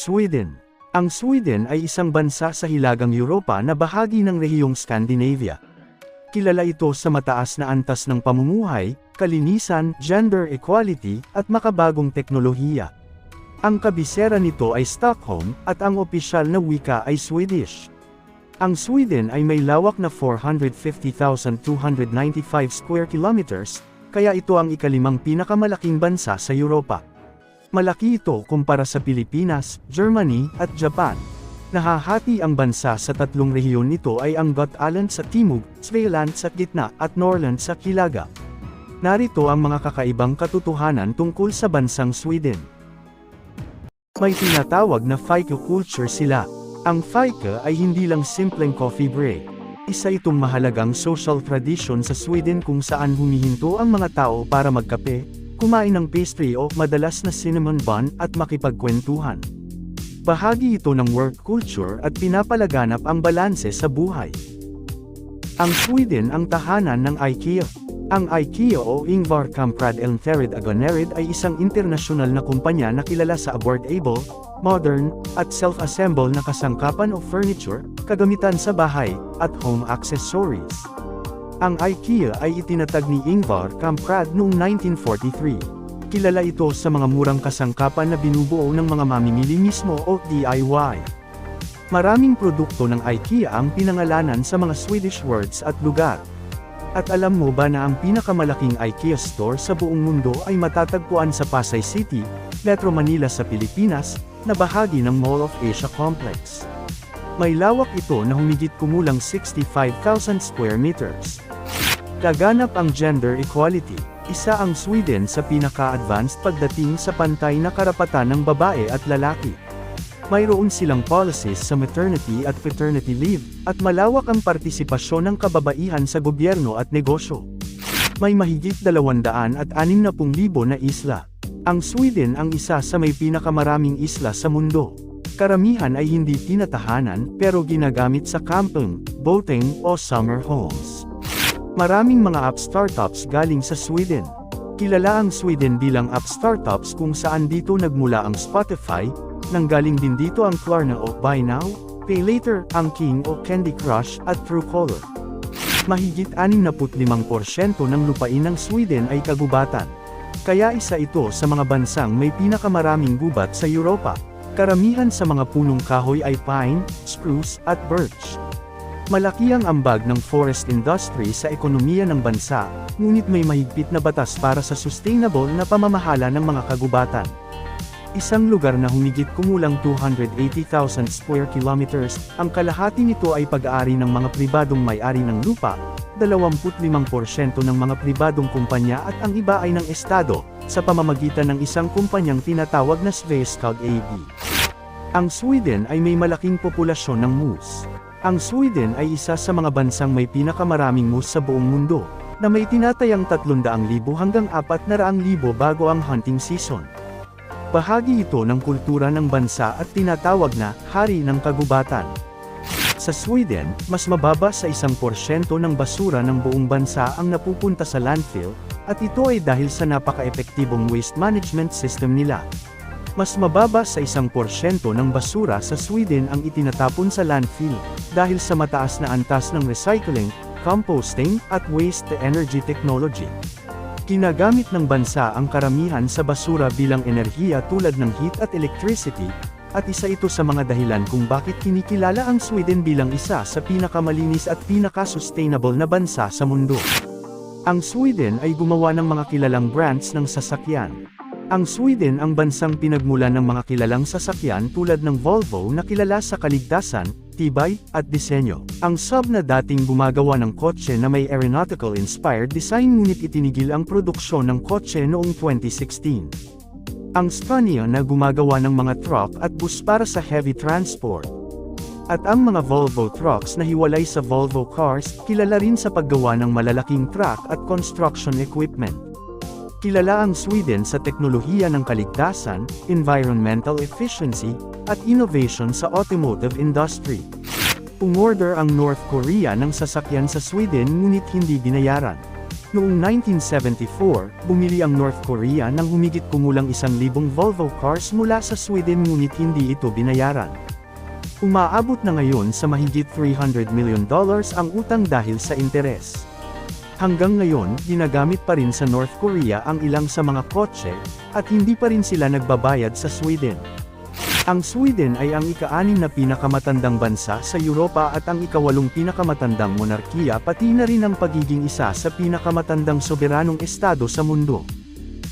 Sweden Ang Sweden ay isang bansa sa hilagang Europa na bahagi ng rehiyong Scandinavia. Kilala ito sa mataas na antas ng pamumuhay, kalinisan, gender equality, at makabagong teknolohiya. Ang kabisera nito ay Stockholm, at ang opisyal na wika ay Swedish. Ang Sweden ay may lawak na 450,295 square kilometers, kaya ito ang ikalimang pinakamalaking bansa sa Europa. Malaki ito kumpara sa Pilipinas, Germany, at Japan. Nahahati ang bansa sa tatlong rehiyon nito ay ang Gotland sa timog, Svealand sa gitna, at Norrland sa hilaga. Narito ang mga kakaibang katotohanan tungkol sa bansang Sweden. May tinatawag na fika culture sila. Ang fika ay hindi lang simpleng coffee break. Isa itong mahalagang social tradition sa Sweden kung saan humihinto ang mga tao para magkape, kumain ng pastry o madalas na cinnamon bun at makipagkwentuhan. Bahagi ito ng work culture at pinapalaganap ang balanse sa buhay. Ang Sweden ang tahanan ng IKEA. Ang IKEA o Ingvar Kamprad Elmthered Agonerid ay isang internasyonal na kumpanya na kilala sa affordable, modern, at self-assemble na kasangkapan o furniture, kagamitan sa bahay, at home accessories. Ang IKEA ay itinatag ni Ingvar Kamprad noong 1943. Kilala ito sa mga murang kasangkapan na binubuo ng mga mamimili mismo o DIY. Maraming produkto ng IKEA ang pinangalanan sa mga Swedish words at lugar. At alam mo ba na ang pinakamalaking IKEA store sa buong mundo ay matatagpuan sa Pasay City, Metro Manila sa Pilipinas, na bahagi ng Mall of Asia Complex. May lawak ito na humigit kumulang 65,000 square meters. Laganap ang gender equality. Isa ang Sweden sa pinaka-advanced pagdating sa pantay na karapatan ng babae at lalaki. Mayroon silang policies sa maternity at paternity leave, at malawak ang partisipasyon ng kababaihan sa gobyerno at negosyo. May mahigit 260,000 na isla. Ang Sweden ang isa sa may pinakamaraming isla sa mundo. Karamihan ay hindi tinatahanan pero ginagamit sa camping, boating o summer homes. Maraming mga app startups galing sa Sweden. Kilala ang Sweden bilang app startups kung saan dito nagmula ang Spotify, nanggaling din dito ang Klarna o Buy Now, Pay Later, ang King o Candy Crush at Truecaller. Mahigit 65% ng lupain ng Sweden ay kagubatan. Kaya isa ito sa mga bansang may pinakamaraming gubat sa Europa. Karamihan sa mga punong kahoy ay pine, spruce, at birch. Malaki ang ambag ng forest industry sa ekonomiya ng bansa, ngunit may mahigpit na batas para sa sustainable na pamamahala ng mga kagubatan. Isang lugar na humigit kumulang 280,000 square kilometers, ang kalahati nito ay pag-aari ng mga pribadong may-ari ng lupa, 25% ng mga pribadong kumpanya at ang iba ay ng estado, sa pamamagitan ng isang kumpanyang tinatawag na Sveaskog AB. Ang Sweden ay may malaking populasyon ng moose. Ang Sweden ay isa sa mga bansang may pinakamaraming moose sa buong mundo, na may tinatayang 300,000 hanggang 400,000 bago ang hunting season. Bahagi ito ng kultura ng bansa at tinatawag na hari ng kagubatan. Sa Sweden, mas mababa sa isang porsyento ng basura ng buong bansa ang napupunta sa landfill, at ito ay dahil sa napaka-epektibong waste management system nila. Mas mababa sa isang porsyento ng basura sa Sweden ang itinatapon sa landfill, dahil sa mataas na antas ng recycling, composting, at waste-to-energy technology. Ginagamit ng bansa ang karamihan sa basura bilang enerhiya tulad ng heat at electricity, at isa ito sa mga dahilan kung bakit kinikilala ang Sweden bilang isa sa pinakamalinis at pinaka-sustainable na bansa sa mundo. Ang Sweden ay gumawa ng mga kilalang brands ng sasakyan. Ang Sweden ang bansang pinagmulan ng mga kilalang sasakyan tulad ng Volvo na kilala sa kaligtasan, tibay, at disenyo. Ang Saab na dating gumagawa ng kotse na may aeronautical-inspired design ngunit itinigil ang produksyon ng kotse noong 2016. Ang Scania na gumagawa ng mga truck at bus para sa heavy transport. At ang mga Volvo trucks na hiwalay sa Volvo cars, kilala rin sa paggawa ng malalaking truck at construction equipment. Kilala ang Sweden sa teknolohiya ng kaligtasan, environmental efficiency, at innovation sa automotive industry. Umorder ang North Korea ng sasakyan sa Sweden ngunit hindi binayaran. Noong 1974, bumili ang North Korea ng humigit kumulang isang libong Volvo cars mula sa Sweden ngunit hindi ito binayaran. Umaabot na ngayon sa mahigit 300 million dollars ang utang dahil sa interes. Hanggang ngayon, ginagamit pa rin sa North Korea ang ilang sa mga kotse, at hindi pa rin sila nagbabayad sa Sweden. Ang Sweden ay ang ika-anim na pinakamatandang bansa sa Europa at ang ikawalong pinakamatandang monarkiya pati na rin ang pagiging isa sa pinakamatandang soberanong estado sa mundo.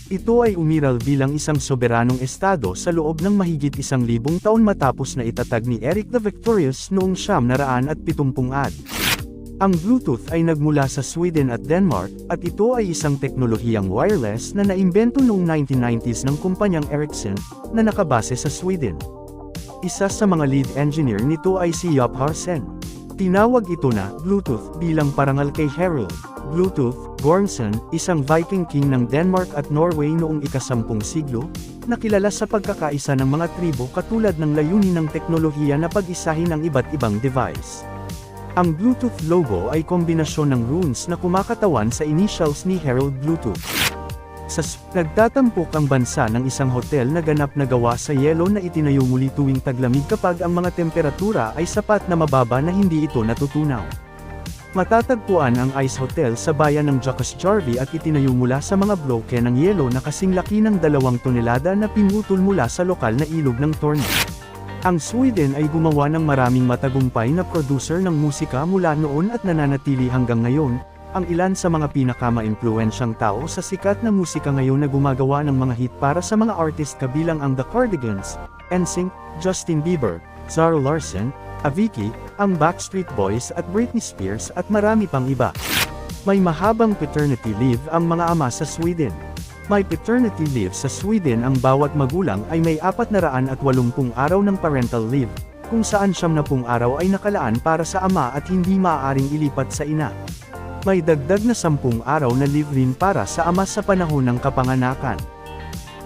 Ito ay umiral bilang isang soberanong estado sa loob ng mahigit isang libong taon matapos na itatag ni Eric the Victorious noong siyam naraan at pitumpung ad. Ang Bluetooth ay nagmula sa Sweden at Denmark, at ito ay isang teknolohiyang wireless na naimbento noong 1990s ng kumpanyang Ericsson, na nakabase sa Sweden. Isa sa mga lead engineer nito ay si Yop Harsen. Tinawag ito na Bluetooth bilang parangal kay Harold Bluetooth Bjornsson, isang Viking king ng Denmark at Norway noong ikasampung siglo, na kilala sa pagkakaisa ng mga tribo katulad ng layunin ng teknolohiya na pag-isahin ang iba't ibang device. Ang Bluetooth logo ay kombinasyon ng runes na kumakatawan sa initials ni Harold Bluetooth. Sa S- nagtatampok ang bansa ng isang hotel na ganap na gawa sa yelo na itinayo muli tuwing taglamig kapag ang mga temperatura ay sapat na mababa na hindi ito natutunaw. Matatagpuan ang Ice Hotel sa bayan ng Jakasjarvi at itinayo mula sa mga bloke ng yelo na kasing laki ng dalawang tonelada na pinutol mula sa lokal na ilog ng Torno. Ang Sweden ay gumawa ng maraming matagumpay na producer ng musika mula noon at nananatili hanggang ngayon, ang ilan sa mga pinakama-impluensyang tao sa sikat na musika ngayon na gumagawa ng mga hit para sa mga artist kabilang ang The Cardigans, NSYNC, Justin Bieber, Zara Larsson, Avicii, ang Backstreet Boys at Britney Spears at marami pang iba. May mahabang paternity leave ang mga ama sa Sweden. May paternity leave sa Sweden ang bawat magulang ay may 480 araw ng parental leave, kung saan 70 araw ay nakalaan para sa ama at hindi maaaring ilipat sa ina. May dagdag na 10 araw na leave rin para sa ama sa panahon ng kapanganakan.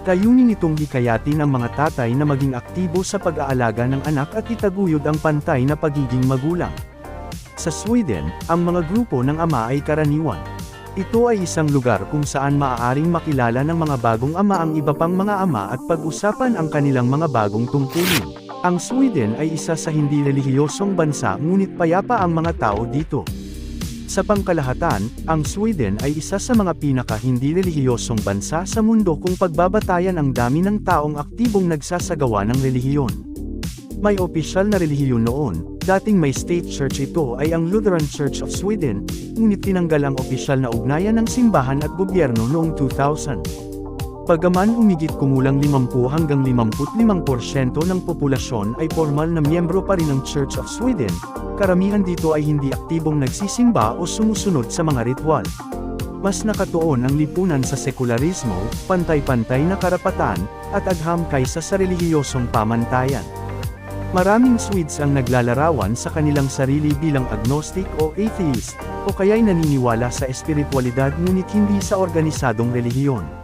Kayunin itong hikayatin ang mga tatay na maging aktibo sa pag-aalaga ng anak at itaguyod ang pantay na pagiging magulang. Sa Sweden, ang mga grupo ng ama ay karaniwan. Ito ay isang lugar kung saan maaaring makilala ng mga bagong ama ang iba pang mga ama at pag-usapan ang kanilang mga bagong tungkulin. Ang Sweden ay isa sa hindi relihiyosong bansa ngunit payapa ang mga tao dito. Sa pangkalahatan, ang Sweden ay isa sa mga pinaka-hindi relihiyosong bansa sa mundo kung pagbabatayan ang dami ng taong aktibong nagsasagawa ng relihiyon. May opisyal na relihiyon noon, dating may state church ito ay ang Lutheran Church of Sweden, ngunit tinanggal ang opisyal na ugnayan ng simbahan at gobyerno noong 2000. Pagaman umigit kumulang 50 hanggang 55% ng populasyon ay formal na miyembro pa rin ng Church of Sweden, karamihan dito ay hindi aktibong nagsisimba o sumusunod sa mga ritual. Mas nakatuon ang lipunan sa sekularismo, pantay-pantay na karapatan, at agham kaysa sa relihiyosong pamantayan. Maraming Swedes ang naglalarawan sa kanilang sarili bilang agnostic o atheist, o kaya'y naniniwala sa espiritualidad ngunit hindi sa organisadong relihiyon.